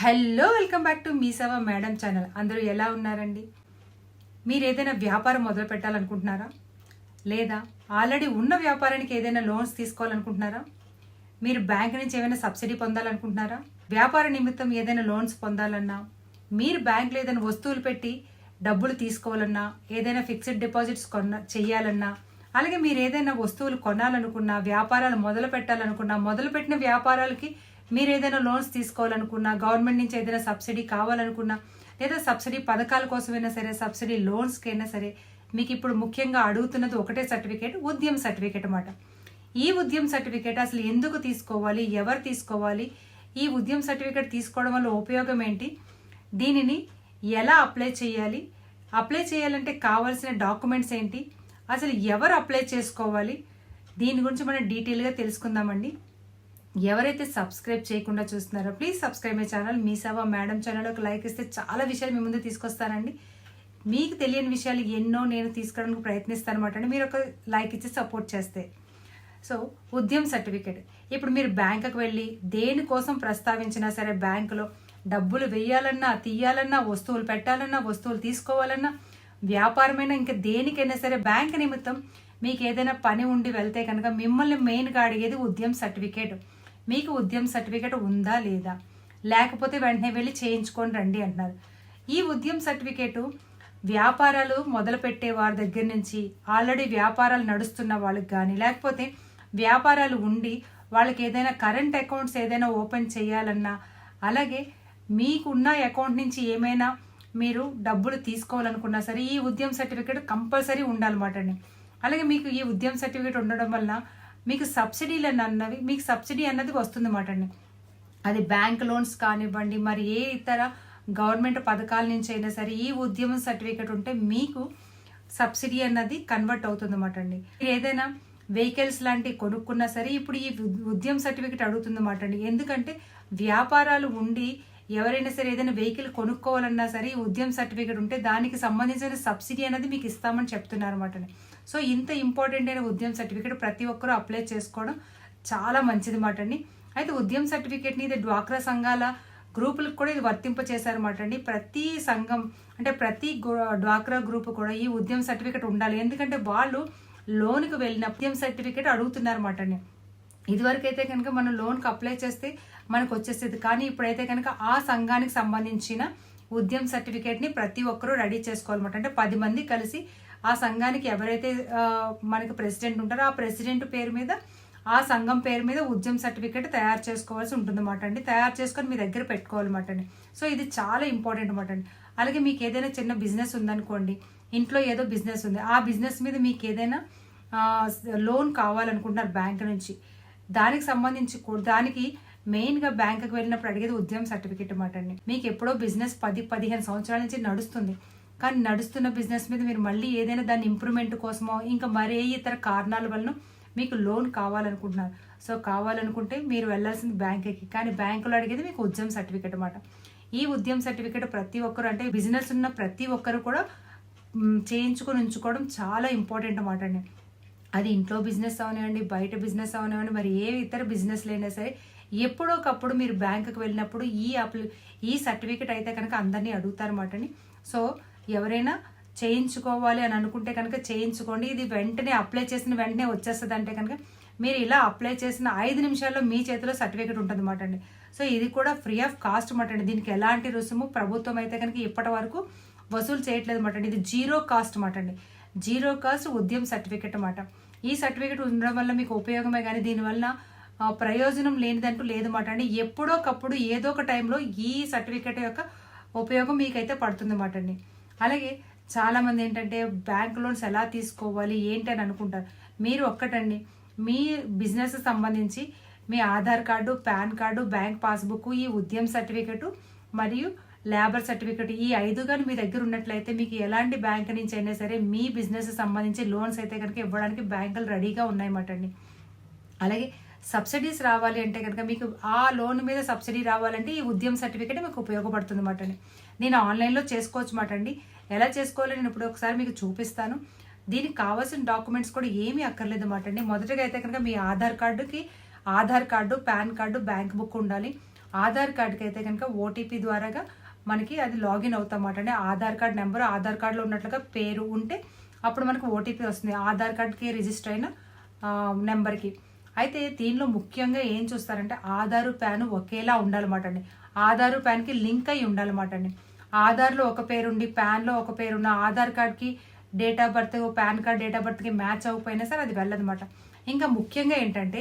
Hello welcome back to Mee Seva madam channel. అందరూ ఎలా ఉన్నారండి? మీరు ఏదైనా వ్యాపారం మొదలు పెట్టాలనుకుంటున్నారా? లేదా ఆల్రెడీ ఉన్న వ్యాపారానికి ఏదైనా లోన్స్ తీసుకోవాలనుకుంటున్నారా? మీరు బ్యాంక్ నుంచి ఏమైనా సబ్సిడీ పొందాలనుకుంటున్నారా? వ్యాపార నిమిత్తం ఏదైనా లోన్స్ పొందాలన్నా మీరు బ్యాంకులో ఏదైనా వస్తువులు పెట్టి డబ్బులు తీసుకోవాలన్నా ఏదైనా ఫిక్స్డ్ డిపాజిట్స్ కొన్న చెయ్యాలన్నా అలాగే మీరు ఏదైనా వస్తువులు కొనాలనుకున్నా వ్యాపారాలు మొదలు పెట్టాలనుకున్నా మొదలుపెట్టిన వ్యాపారాలకి మీరు ఏదైనా లోన్స్ తీసుకోవాలనుకున్నా గవర్నమెంట్ నుంచి ఏదైనా సబ్సిడీ కావాలనుకున్నా లేదా సబ్సిడీ పథకాల కోసమైనా సరే సబ్సిడీ లోన్స్కి అయినా సరే మీకు ఇప్పుడు ముఖ్యంగా అడుగుతున్నది ఒకటే సర్టిఫికేట్ ఉద్యమ సర్టిఫికేట్ అన్నమాట. ఈ ఉద్యమ సర్టిఫికేట్ అసలు ఎందుకు తీసుకోవాలి ఎవరు తీసుకోవాలి ఈ ఉద్యమ సర్టిఫికేట్ తీసుకోవడం వల్ల ఉపయోగం ఏంటి దీనిని ఎలా అప్లై చేయాలి అప్లై చేయాలంటే కావాల్సిన డాక్యుమెంట్స్ ఏంటి అసలు ఎవరు అప్లై చేసుకోవాలి దీని గురించి మనం డీటెయిల్గా తెలుసుకుందామండి. ఎవరైతే సబ్స్క్రైబ్ చేయకుండా చూస్తున్నారో ప్లీజ్ సబ్స్క్రైబ్ మై ఛానల్ మీ సభ మేడం ఛానల్ ఒక లైక్ ఇస్తే చాలా విషయాలు మీ ముందు తీసుకొస్తానండి. మీకు తెలియని విషయాలు ఎన్నో నేను తీసుకోవడానికి ప్రయత్నిస్తాను అనమాట అండి. మీరు ఒక లైక్ ఇచ్చి సపోర్ట్ చేస్తే. సో ఉద్యమ సర్టిఫికేట్ ఇప్పుడు మీరు బ్యాంకుకి వెళ్ళి దేనికోసం ప్రస్తావించినా సరే బ్యాంకులో డబ్బులు వేయాలన్నా తీయాలన్నా వస్తువులు పెట్టాలన్నా వస్తువులు తీసుకోవాలన్నా వ్యాపారమైనా ఇంకా దేనికైనా సరే బ్యాంక్ నిమిత్తం మీకు ఏదైనా పని ఉండి వెళ్తే కనుక మిమ్మల్ని మెయిన్గా అడిగేది ఉద్యమ సర్టిఫికేట్ మీకు ఉద్యమ సర్టిఫికేట్ ఉందా లేదా? లేకపోతే వెంటనే వెళ్ళి చేయించుకొని రండి అంటున్నారు. ఈ ఉద్యమ సర్టిఫికేటు వ్యాపారాలు మొదలుపెట్టే వారి దగ్గర నుంచి ఆల్రెడీ వ్యాపారాలు నడుస్తున్న వాళ్ళకి కానీ లేకపోతే వ్యాపారాలు ఉండి వాళ్ళకి ఏదైనా కరెంట్ అకౌంట్స్ ఏదైనా ఓపెన్ చేయాలన్నా అలాగే మీకున్న అకౌంట్ నుంచి ఏమైనా మీరు డబ్బులు తీసుకోవాలనుకున్నా సరే ఈ ఉద్యమ సర్టిఫికేట్ కంపల్సరీ ఉండాలన్నమాట అండి. అలాగే మీకు ఈ ఉద్యమ సర్టిఫికేట్ ఉండడం వల్ల మీకు సబ్సిడీలు అన్నవి మీకు సబ్సిడీ అన్నది వస్తుంది మాట అండి. అది బ్యాంక్ లోన్స్ కానివ్వండి మరి ఏ ఇతర గవర్నమెంట్ పథకాల నుంచి అయినా సరే ఈ ఉద్యమం సర్టిఫికేట్ ఉంటే మీకు సబ్సిడీ అన్నది కన్వర్ట్ అవుతుంది అన్నమాట అండి. ఏదైనా వెహికల్స్ లాంటివి కొనుక్కున్నా సరే ఇప్పుడు ఈ ఉద్యమ సర్టిఫికేట్ అడుగుతుంది అన్నమాట అండి. ఎందుకంటే వ్యాపారాలు ఉండి ఎవరైనా సరే ఏదైనా వెహికల్ కొనుక్కోవాలన్నా సరే ఈ ఉద్యమ సర్టిఫికేట్ ఉంటే దానికి సంబంధించిన సబ్సిడీ అనేది మీకు ఇస్తామని చెప్తున్నారు అనమాట సో ఇంత ఇంపార్టెంట్ అయిన ఉద్యమ సర్టిఫికేట్ ప్రతి ఒక్కరూ అప్లై చేసుకోవడం చాలా మంచిది మాట అండి. అయితే ఉద్యమ సర్టిఫికేట్ని ఇది డ్వాక్రా సంఘాల గ్రూపులకు కూడా ఇది వర్తింప చేశారన్నమాట అండి. ప్రతి సంఘం అంటే ప్రతి డ్వాక్రా గ్రూప్ కూడా ఈ ఉద్యమ సర్టిఫికేట్ ఉండాలి. ఎందుకంటే వాళ్ళు లోన్కి వెళ్ళిన ఉద్యమ సర్టిఫికేట్ అడుగుతున్నారన్నమాట అండి. ఇదివరకు అయితే కనుక మనం లోన్కి అప్లై చేస్తే మనకు వచ్చేసేది కానీ ఇప్పుడైతే కనుక ఆ సంఘానికి సంబంధించిన ఉద్యమ సర్టిఫికేట్ని ప్రతి ఒక్కరూ రెడీ చేసుకోవాలన్నమాట. అంటే పది మంది కలిసి ఆ సంఘానికి ఎవరైతే మనకి ప్రెసిడెంట్ ఉంటారో ఆ ప్రెసిడెంట్ పేరు మీద ఆ సంఘం పేరు మీద ఉద్యమ సర్టిఫికేట్ తయారు చేసుకోవాల్సి ఉంటుందన్నమాట అండి. తయారు చేసుకొని మీ దగ్గర పెట్టుకోవాలన్నమాట అండి. సో ఇది చాలా ఇంపార్టెంట్ అనమాట అండి. అలాగే మీకు ఏదైనా చిన్న బిజినెస్ ఉందనుకోండి ఇంట్లో ఏదో బిజినెస్ ఉంది ఆ బిజినెస్ మీద మీకు ఏదైనా లోన్ కావాలనుకుంటున్నారు బ్యాంక్ నుంచి దానికి సంబంధించి దానికి మెయిన్గా బ్యాంకుకి వెళ్ళినప్పుడు అడిగేది ఉద్యమ సర్టిఫికేట్ మాట అండి. మీకు ఎప్పుడో బిజినెస్ పది పదిహేను సంవత్సరాల నుంచి నడుస్తుంది. కానీ నడుస్తున్న బిజినెస్ మీద మీరు మళ్ళీ ఏదైనా దాని ఇంప్రూవ్మెంట్ కోసమో ఇంకా మరే ఇతర కారణాల వలన మీకు లోన్ కావాలనుకుంటున్నారు. సో కావాలనుకుంటే మీరు వెళ్ళాల్సింది బ్యాంక్కి కానీ బ్యాంకులో అడిగేది మీకు ఉద్యమ సర్టిఫికేట్ అనమాట ఈ ఉద్యమ సర్టిఫికేట్ ప్రతి ఒక్కరు అంటే బిజినెస్ ఉన్న ప్రతి ఒక్కరు కూడా చేయించుకొని ఉంచుకోవడం చాలా ఇంపార్టెంట్ అన్నమాట అండి. అది ఇంట్లో బిజినెస్ అవనివ్వండి బయట బిజినెస్ అవనివ్వండి మరి ఏ ఇతర బిజినెస్లు అయినా సరే ఎప్పుడోకప్పుడు మీరు బ్యాంకుకి వెళ్ళినప్పుడు ఈ అప్లి ఈ సర్టిఫికేట్ అయితే కనుక అందరినీ అడుగుతారన్నమాటని అండి సో ఎవరైనా చేయించుకోవాలి అని అనుకుంటే కనుక చేయించుకోండి. ఇది వెంటనే అప్లై చేసిన వెంటనే వచ్చేస్తుంది అంటే కనుక మీరు ఇలా అప్లై చేసిన ఐదు నిమిషాల్లో మీ చేతిలో సర్టిఫికేట్ ఉంటుంది అన్నమాట అండి సో ఇది కూడా ఫ్రీ ఆఫ్ కాస్ట్ అన్నమాట అండి దీనికి ఎలాంటి రుసుము ప్రభుత్వం అయితే కనుక ఇప్పటి వరకు వసూలు చేయట్లేదు అన్నమాట అండి ఇది జీరో కాస్ట్ అన్నమాట అండి జీరో కాస్ట్ ఉద్యమ సర్టిఫికేట్ అన్నమాట ఈ సర్టిఫికేట్ ఉండడం వల్ల మీకు ఉపయోగమే కానీ దీనివల్ల ప్రయోజనం లేనిదంటూ లేదన్నమాట అండి. ఎప్పుడోకప్పుడు ఏదో ఒక టైంలో ఈ సర్టిఫికేట్ యొక్క ఉపయోగం మీకైతే పడుతుంది అన్నమాట అండి. అలాగే చాలామంది ఏంటంటే బ్యాంక్ లోన్స్ ఎలా తీసుకోవాలి ఏంటి అని అనుకుంటారు. మీరు ఒక్కటండి. మీ బిజినెస్ సంబంధించి మీ Aadhaar card PAN card bank passbook ఈ ఉద్యమ సర్టిఫికెట్ మరియు లేబర్ సర్టిఫికెట్ ఈ ఐదు కానీ మీ దగ్గర ఉన్నట్లయితే మీకు ఎలాంటి బ్యాంక్ నుంచి అయినా సరే మీ బిజినెస్ సంబంధించి లోన్స్ అయితే కనుక ఇవ్వడానికి బ్యాంకులు రెడీగా ఉన్నాయన్నమాట అండి. అలాగే సబ్సిడీస్ రావాలి అంటే కనుక మీకు ఆ లోన్ మీద సబ్సిడీ రావాలంటే ఈ ఉద్యమ సర్టిఫికేట్ మీకు ఉపయోగపడుతుంది అన్నమాట అండి. నేను ఆన్లైన్లో చేసుకోవచ్చు మాట అండి. ఎలా చేసుకోవాలో నేను ఇప్పుడు ఒకసారి మీకు చూపిస్తాను. దీనికి కావాల్సిన డాక్యుమెంట్స్ కూడా ఏమీ అక్కర్లేదు అన్నమాట అండి. మొదటగా అయితే కనుక మీ ఆధార్ కార్డుకి Aadhaar card PAN card bank book ఉండాలి. ఆధార్ కార్డ్కి అయితే కనుక ఓటీపీ ద్వారాగా మనకి అది లాగిన్ అవుతామాట అంటే ఆధార్ కార్డ్ నెంబర్ ఆధార్ కార్డులో ఉన్నట్లుగా పేరు ఉంటే అప్పుడు మనకు ఓటీపీ వస్తుంది. ఆధార్ కార్డ్కి రిజిస్టర్ అయిన నెంబర్కి. అయితే దీనిలో ముఖ్యంగా ఏం చూస్తారంటే ఆధారు ప్యాన్ ఒకేలా ఉండాలన్నమాట అండి. ఆధారు ప్యాన్కి లింక్ అయి ఉండాలన్నమాట అండి. ఆధార్లో ఒక పేరుండి ప్యాన్లో ఒక పేరున్న ఆధార్ కార్డ్కి date of birth PAN card date of బర్త్కి match అవ్వకపోయినా సరే అది వెళ్ళదన్నమాట. ఇంకా ముఖ్యంగా ఏంటంటే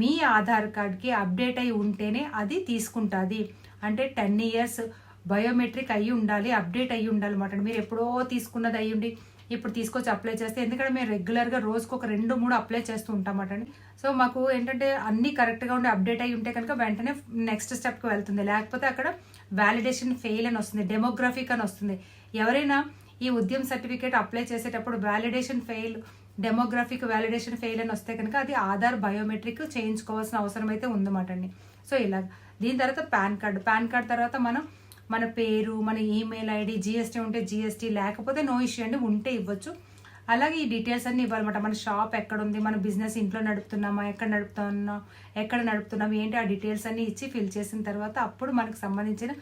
మీ ఆధార్ కార్డ్కి అప్డేట్ అయి ఉంటేనే అది తీసుకుంటుంది. అంటే టెన్ ఇయర్స్ బయోమెట్రిక్ అయ్యి ఉండాలి అప్డేట్ అయ్యి ఉండాలన్నమాట మీరు ఎప్పుడో తీసుకున్నది అయ్యుండి ఉండి ఇప్పుడు తీసుకొచ్చి అప్లై చేస్తే ఎందుకంటే మేము రెగ్యులర్గా రోజుకు ఒక రెండు మూడు అప్లై చేస్తూ ఉంటామట అండి. సో మాకు ఏంటంటే అన్నీ కరెక్ట్గా ఉండి అప్డేట్ అయ్యి ఉంటే కనుక వెంటనే నెక్స్ట్ స్టెప్కి వెళ్తుంది. లేకపోతే అక్కడ వ్యాలిడేషన్ ఫెయిల్ అని వస్తుంది డెమోగ్రఫిక్ అని వస్తుంది. ఎవరైనా ఈ ఉద్యమ సర్టిఫికేట్ అప్లై చేసేటప్పుడు validation fail demographic validation fail అని వస్తే కనుక అది ఆధార్ బయోమెట్రిక్ చేయించుకోవాల్సిన అవసరం అయితే ఉందన్నమాట అండి. సో ఇలా దీని తర్వాత పాన్ కార్డు పాన్ కార్డ్ తర్వాత మనం మన పేరు మన ఈమెయిల్ ఐడి జిఎస్టీ ఉంటే జిఎస్టీ లేకపోతే నో ఇష్యూ అండి ఉంటే ఇవ్వచ్చు. అలాగే ఈ డీటెయిల్స్ అన్నీ ఇవ్వాలన్నమాట. మన షాప్ ఎక్కడ ఉంది మన బిజినెస్ ఇంట్లో నడుపుతున్నామా ఎక్కడ నడుపుతున్నాం ఎక్కడ నడుపుతున్నాం ఏంటి ఆ డీటెయిల్స్ అన్నీ ఇచ్చి ఫిల్ చేసిన తర్వాత అప్పుడు మనకు సంబంధించిన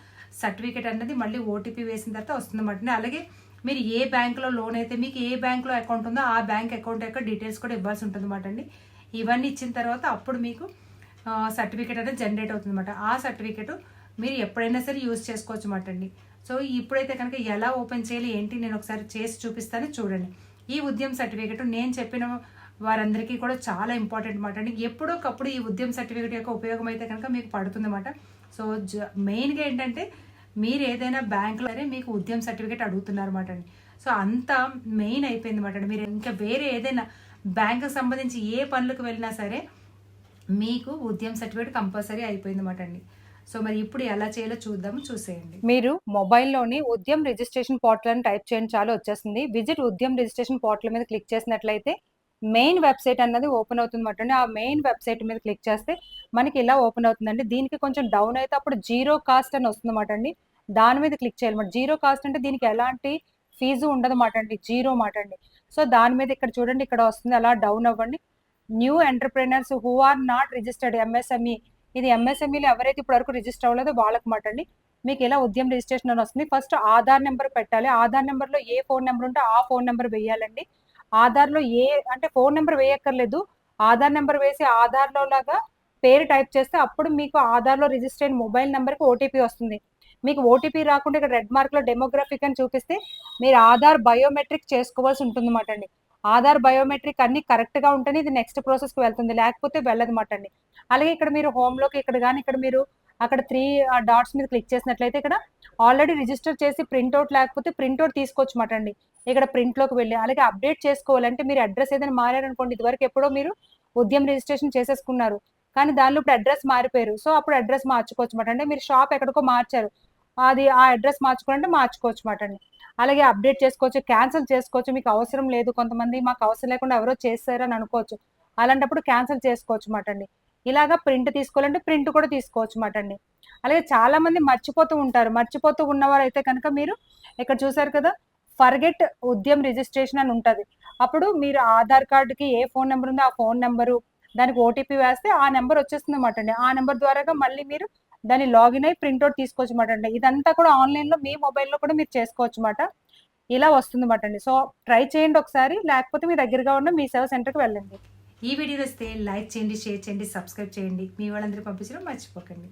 సర్టిఫికేట్ అనేది మళ్ళీ ఓటీపీ వేసిన తర్వాత వస్తుందన్నమాట అలాగే మీరు ఏ బ్యాంకులో లోన్ అయితే మీకు ఏ బ్యాంకులో అకౌంట్ ఉందో ఆ బ్యాంక్ అకౌంట్ యొక్క డీటెయిల్స్ కూడా ఇవ్వాల్సి ఉంటుంది అనమాట అండి. ఇవన్నీ ఇచ్చిన తర్వాత అప్పుడు మీకు సర్టిఫికేట్ అనేది జనరేట్ అవుతుంది అనమాట ఆ సర్టిఫికేట్ మీరు ఎప్పుడైనా సరే యూజ్ చేసుకోవచ్చు అనమాట అండి. సో ఇప్పుడైతే కనుక ఎలా ఓపెన్ చేయాలి ఏంటి నేను ఒకసారి చేసి చూపిస్తాను చూడండి. ఈ ఉద్యమ సర్టిఫికేట్ నేను చెప్పిన వారందరికీ కూడా చాలా ఇంపార్టెంట్ మాట అండి. ఎప్పుడోకప్పుడు ఈ ఉద్యమ సర్టిఫికేట్ యొక్క ఉపయోగం అయితే కనుక మీకు పడుతుంది అనమాట సో జ మెయిన్గా ఏంటంటే మీరు ఏదైనా బ్యాంకులో సరే మీకు ఉద్యమ సర్టిఫికేట్ అడుగుతున్నారు అనమాట అండి. సో అంత మెయిన్ అయిపోయింది అనమాట అండి. మీరు ఇంకా వేరే ఏదైనా బ్యాంకుకి సంబంధించి ఏ పనులకు వెళ్ళినా సరే మీకు ఉద్యమ సర్టిఫికేట్ కంపల్సరీ అయిపోయింది అనమాట అండి. సో మరి ఇప్పుడు ఎలా చేయాలో చూద్దాము చూసేయండి. మీరు మొబైల్లోని ఉద్యమ్ రిజిస్ట్రేషన్ పోర్టల్ అని టైప్ చేయండి చాలా వచ్చేస్తుంది. విజిట్ ఉద్యమ్ రిజిస్ట్రేషన్ పోర్టల్ మీద క్లిక్ చేసినట్లయితే మెయిన్ వెబ్సైట్ అన్నది ఓపెన్ అవుతుంది అనమాట ఆ మెయిన్ వెబ్సైట్ మీద క్లిక్ చేస్తే మనకి ఇలా ఓపెన్ అవుతుందండి. దీనికి కొంచెం డౌన్ అయితే అప్పుడు జీరో కాస్ట్ అని వస్తుందన్నమాట అండి. దాని మీద క్లిక్ చేయాలన్నమాట జీరో కాస్ట్ అంటే దీనికి ఎలాంటి ఫీజు ఉండదు మాట అండి. జీరో మాట అండి. సో దాని మీద ఇక్కడ చూడండి ఇక్కడ వస్తుంది. అలా డౌన్ అవ్వండి. New entrepreneurs who are not registered MSME ఇది ఎంఎస్ఎంఈలు ఎవరైతే ఇప్పుడు వరకు రిజిస్టర్ అవ్వలేదో వాళ్ళకి మాట అండి మీకు ఎలా ఉద్యమ రిజిస్ట్రేషన్ అని వస్తుంది. ఫస్ట్ ఆధార్ నెంబర్ పెట్టాలి. ఆధార్ నెంబర్లో ఏ ఫోన్ నెంబర్ ఉంటే ఆ ఫోన్ నెంబర్ వేయాలండి. ఆధార్లో ఏ అంటే ఫోన్ నెంబర్ వేయక్కర్లేదు. ఆధార్ నెంబర్ వేసి ఆధార్లో లాగా పేరు టైప్ చేస్తే అప్పుడు మీకు ఆధార్లో రిజిస్టర్ అయిన మొబైల్ నెంబర్కి ఓటీపీ వస్తుంది. మీకు ఓటీపీ రాకుండా ఇక్కడ రెడ్ మార్క్లో డెమోగ్రఫిక్ అని చూపిస్తే మీరు ఆధార్ బయోమెట్రిక్ చేసుకోవాల్సి ఉంటుంది అండి. ఆధార్ బయోమెట్రిక్ అన్ని కరెక్ట్గా ఉంటేనే ఇది నెక్స్ట్ ప్రాసెస్కి వెళ్తుంది. లేకపోతే వెళ్ళదు మాట అండి. అలాగే ఇక్కడ మీరు హోమ్లోకి ఇక్కడ కానీ ఇక్కడ మీరు అక్కడ త్రీ డాట్స్ మీద క్లిక్ చేసినట్లయితే ఇక్కడ ఆల్రెడీ రిజిస్టర్ చేసి ప్రింట్అవుట్ లేకపోతే ప్రింట్అవుట్ తీసుకోవచ్చు మాట అండి. ఇక్కడ ప్రింట్లోకి వెళ్ళి అలాగే అప్డేట్ చేసుకోవాలంటే మీరు అడ్రస్ ఏదైనా మారారనుకోండి ఇదివరకు ఎప్పుడో మీరు ఉద్యమ రిజిస్ట్రేషన్ చేసేసుకున్నారు. కానీ దానిలో ఇప్పుడు అడ్రస్ మారిపోయారు. సో అప్పుడు అడ్రస్ మార్చుకోవచ్చు మాట అంటే మీరు షాప్ ఎక్కడికో మార్చారు. అది ఆ అడ్రస్ మార్చుకోవాలంటే మార్చుకోవచ్చు మాట అండి. అలాగే అప్డేట్ చేసుకోవచ్చు క్యాన్సిల్ చేసుకోవచ్చు మీకు అవసరం లేదు కొంతమంది మాకు అవసరం లేకుండా ఎవరో చేస్తారని అనుకోవచ్చు. అలాంటప్పుడు క్యాన్సిల్ చేసుకోవచ్చు మాట అండి. ఇలాగా ప్రింట్ తీసుకోవాలంటే ప్రింట్ కూడా తీసుకోవచ్చు మాట అండి. అలాగే చాలా మంది మర్చిపోతూ ఉంటారు. మర్చిపోతూ ఉన్నవారు అయితే కనుక మీరు ఇక్కడ చూసారు కదా ఫర్గెట్ ఉద్యమ్ రిజిస్ట్రేషన్ అని ఉంటుంది. అప్పుడు మీరు ఆధార్ కార్డుకి ఏ ఫోన్ నెంబర్ ఉందో ఆ ఫోన్ నెంబరు దానికి ఓటీపీ వేస్తే ఆ నెంబర్ వచ్చేస్తుంది అన్నమాట అండి. ఆ నెంబర్ ద్వారాగా మళ్ళీ మీరు దాన్ని లాగిన్ అయి ప్రింట్అవుట్ తీసుకోవచ్చు మాట అండి. ఇదంతా కూడా ఆన్లైన్లో మీ మొబైల్లో కూడా మీరు చేసుకోవచ్చు అనమాట ఇలా వస్తుంది మాట అండి. సో ట్రై చేయండి ఒకసారి. లేకపోతే మీ దగ్గరగా ఉన్న మీ సేవ సెంటర్కి వెళ్ళండి. ఈ వీడియో వస్తే లైక్ చేయండి షేర్ చేయండి సబ్స్క్రైబ్ చేయండి. మీ వాళ్ళందరూ పంపించడం మర్చిపోకండి.